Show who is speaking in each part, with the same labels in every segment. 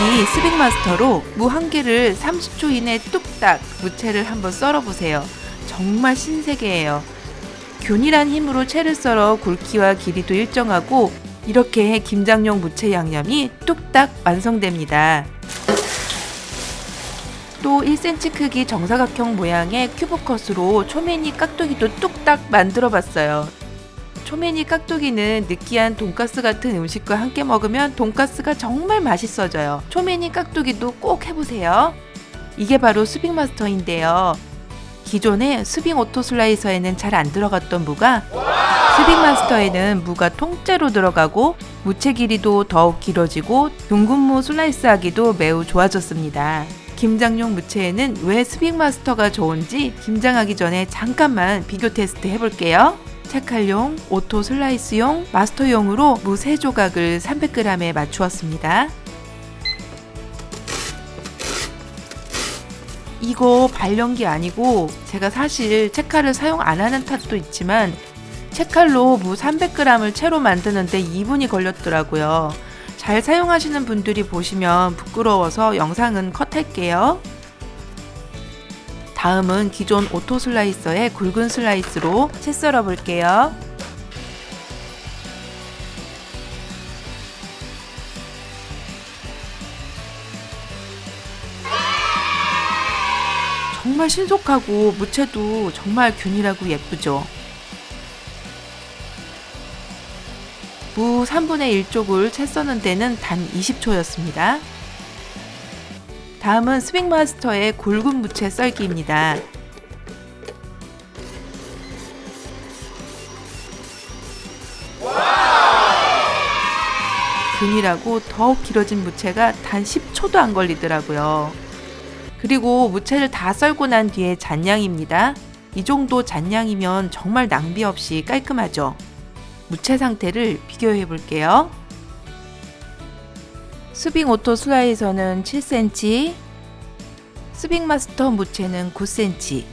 Speaker 1: 이 스빅마스터로 무 한 개를 30초 이내 뚝딱 무채를 한번 썰어보세요. 정말 신세계예요. 균일한 힘으로 채를 썰어 굵기와 길이도 일정하고 이렇게 김장용 무채 양념이 뚝딱 완성됩니다. 또 1cm 크기 정사각형 모양의 큐브 컷으로 초메니 깍두기도 뚝딱 만들어 봤어요. 초메니 깍두기는 느끼한 돈가스 같은 음식과 함께 먹으면 돈가스가 정말 맛있어져요. 초메니 깍두기도 꼭 해보세요. 이게 바로 수빅 마스터인데요. 기존의 수빅 오토 슬라이서에는 잘 안 들어갔던 무가 수빅 마스터에는 무가 통째로 들어가고 무채 길이도 더욱 길어지고 둥근 무 슬라이스 하기도 매우 좋아졌습니다. 김장용 무채에는 왜 스빅 마스터가 좋은지 김장하기 전에 잠깐만 비교 테스트 해볼게요. 착할용, 오토 슬라이스용, 마스터용으로 무 3조각을 300g에 맞추었습니다. 이거 발연기 아니고 제가 사실 채칼을 사용 안 하는 탓도 있지만 채칼로 무 300g을 채로 만드는데 2분이 걸렸더라고요. 잘 사용하시는 분들이 보시면 부끄러워서 영상은 컷할게요. 다음은 기존 오토 슬라이서의 굵은 슬라이스로 채 썰어 볼게요. 정말 신속하고 무채도 정말 균일하고 예쁘죠. 무 3분의 1쪽을 채 써는 데는 단 20초였습니다. 다음은 스윙마스터의 굵은 무채 썰기입니다. 균일하고 더욱 길어진 무채가 단 10초도 안 걸리더라고요. 그리고 무채를 다 썰고 난 뒤에 잔량입니다. 이 정도 잔량이면 정말 낭비 없이 깔끔하죠. 무채 상태를 비교해 볼게요. 수빙 오토 슬라이서는 7cm, 수빙 마스터 무채는 9cm.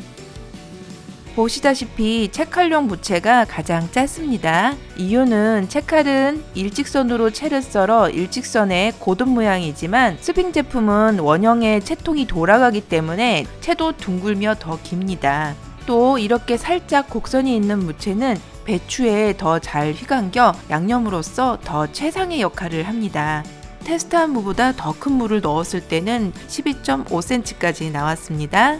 Speaker 1: 보시다시피 채칼용 무채가 가장 짧습니다. 이유는 채칼은 일직선으로 채를 썰어 일직선의 고든 모양이지만 수빙 제품은 원형의 채통이 돌아가기 때문에 채도 둥글며 더 깁니다. 또 이렇게 살짝 곡선이 있는 무채는 배추에 더 잘 휘감겨 양념으로서 더 최상의 역할을 합니다. 테스트한 무보다 더 큰 무를 넣었을 때는 12.5cm까지 나왔습니다.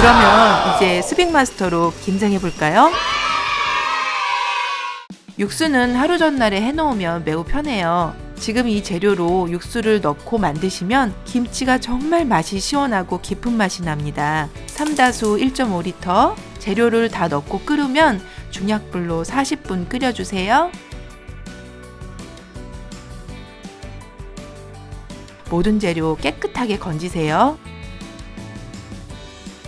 Speaker 1: 그러면 이제 스빅 마스터로 김장해 볼까요? 육수는 하루 전날에 해놓으면 매우 편해요. 지금 이 재료로 육수를 넣고 만드시면 김치가 정말 맛이 시원하고 깊은 맛이 납니다. 삼다수 1.5리터 재료를 다 넣고 끓으면 중약불로 40분 끓여주세요. 모든 재료 깨끗하게 건지세요.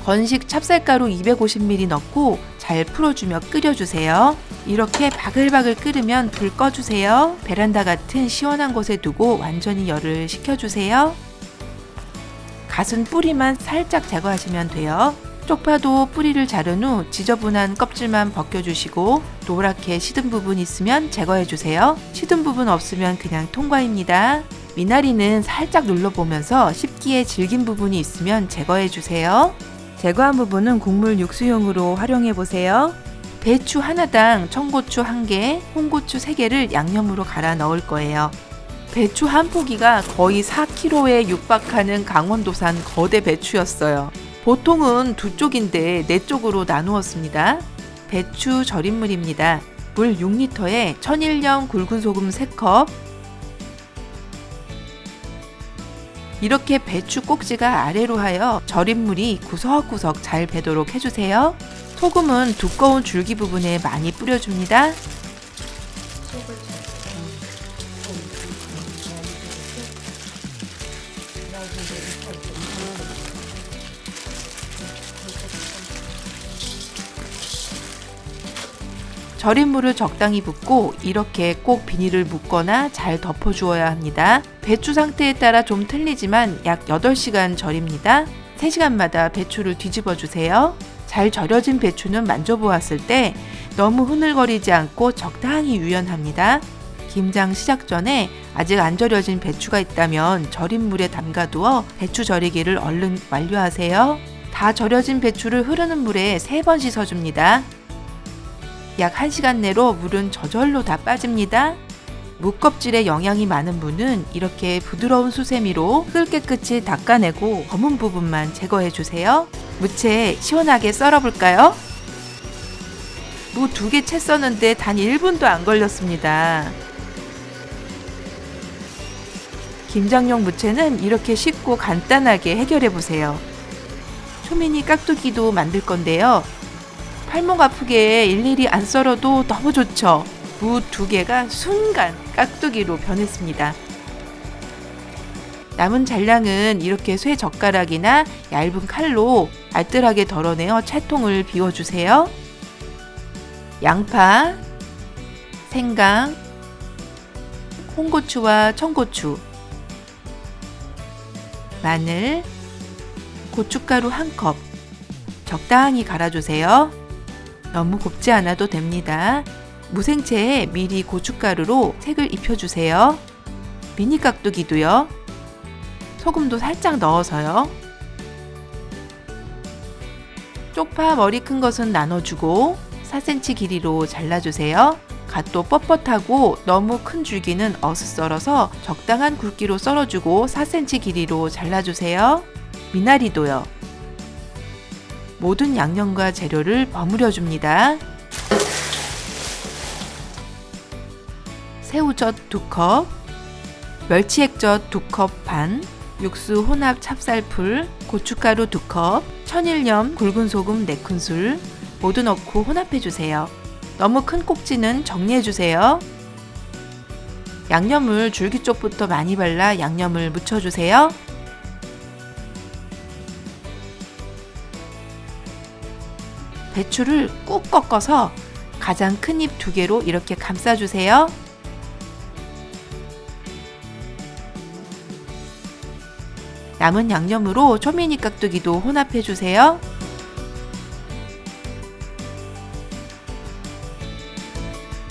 Speaker 1: 건식 찹쌀가루 250ml 넣고 잘 풀어주며 끓여주세요. 이렇게 바글바글 끓으면 불 꺼주세요. 베란다 같은 시원한 곳에 두고 완전히 열을 식혀주세요. 갓은 뿌리만 살짝 제거하시면 돼요. 쪽파도 뿌리를 자른 후 지저분한 껍질만 벗겨주시고 노랗게 시든 부분 있으면 제거해주세요. 시든 부분 없으면 그냥 통과입니다. 미나리는 살짝 눌러보면서 씹기에 질긴 부분이 있으면 제거해주세요. 제거한 부분은 국물 육수용으로 활용해보세요. 배추 하나당 청고추 1개, 홍고추 3개를 양념으로 갈아 넣을 거예요. 배추 한 포기가 거의 4kg에 육박하는 강원도산 거대 배추였어요. 보통은 두 쪽인데 네 쪽으로 나누었습니다. 배추 절임물입니다. 물 6리터에 천일염 굵은 소금 3컵, 이렇게 배추 꼭지가 아래로 하여 절임물이 구석구석 잘 배도록 해주세요. 소금은 두꺼운 줄기 부분에 많이 뿌려줍니다. 절임물을 적당히 붓고 이렇게 꼭 비닐을 묶거나 잘 덮어주어야 합니다. 배추 상태에 따라 좀 틀리지만 약 8시간 절입니다. 3시간마다 배추를 뒤집어 주세요. 잘 절여진 배추는 만져보았을 때 너무 흐늘거리지 않고 적당히 유연합니다. 김장 시작 전에 아직 안 절여진 배추가 있다면 절인 물에 담가두어 배추 절이기를 얼른 완료하세요. 다 절여진 배추를 흐르는 물에 세 번 씻어줍니다. 약 1시간 내로 물은 저절로 다 빠집니다. 무껍질에 영양이 많은 무는 이렇게 부드러운 수세미로 흙을 깨끗이 닦아내고 검은 부분만 제거해 주세요. 무채 시원하게 썰어볼까요? 무 두 개채 써는데 단 1분도 안 걸렸습니다. 김장용 무채는 이렇게 쉽고 간단하게 해결해 보세요. 초미니 깍두기도 만들 건데요. 팔목 아프게 일일이 안 썰어도 너무 좋죠. 무 두 개가 순간 깍두기로 변했습니다. 남은 잔량은 이렇게 쇠 젓가락이나 얇은 칼로 알뜰하게 덜어내어 채통을 비워주세요. 양파, 생강, 홍고추와 청고추, 마늘, 고춧가루 한 컵, 적당히 갈아주세요. 너무 곱지 않아도 됩니다. 무생채에 미리 고춧가루로 색을 입혀주세요. 미니 깍두기도요. 소금도 살짝 넣어서요. 쪽파 머리 큰 것은 나눠주고 4cm 길이로 잘라주세요. 갓도 뻣뻣하고 너무 큰 줄기는 어슷 썰어서 적당한 굵기로 썰어주고 4cm 길이로 잘라주세요. 미나리도요. 모든 양념과 재료를 버무려 줍니다. 새우젓 2컵, 멸치액젓 2컵 반, 육수 혼합 찹쌀풀, 고춧가루 2컵, 천일염 굵은 소금 4큰술 모두 넣고 혼합해 주세요. 너무 큰 꼭지는 정리해 주세요. 양념을 줄기 쪽부터 많이 발라 양념을 묻혀 주세요. 배추를 꾹 꺾어서 가장 큰입두 개로 이렇게 감싸 주세요. 남은 양념으로 초미니 깍두기도 혼합해 주세요.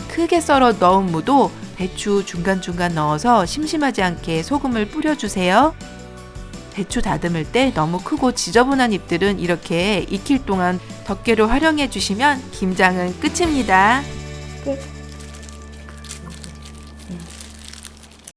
Speaker 1: 크게 썰어 넣은 무도 배추 중간중간 넣어서 심심하지 않게 소금을 뿌려주세요. 배추 다듬을 때 너무 크고 지저분한 잎들은 이렇게 익힐 동안 덮개로 활용해 주시면 김장은 끝입니다.
Speaker 2: 끝.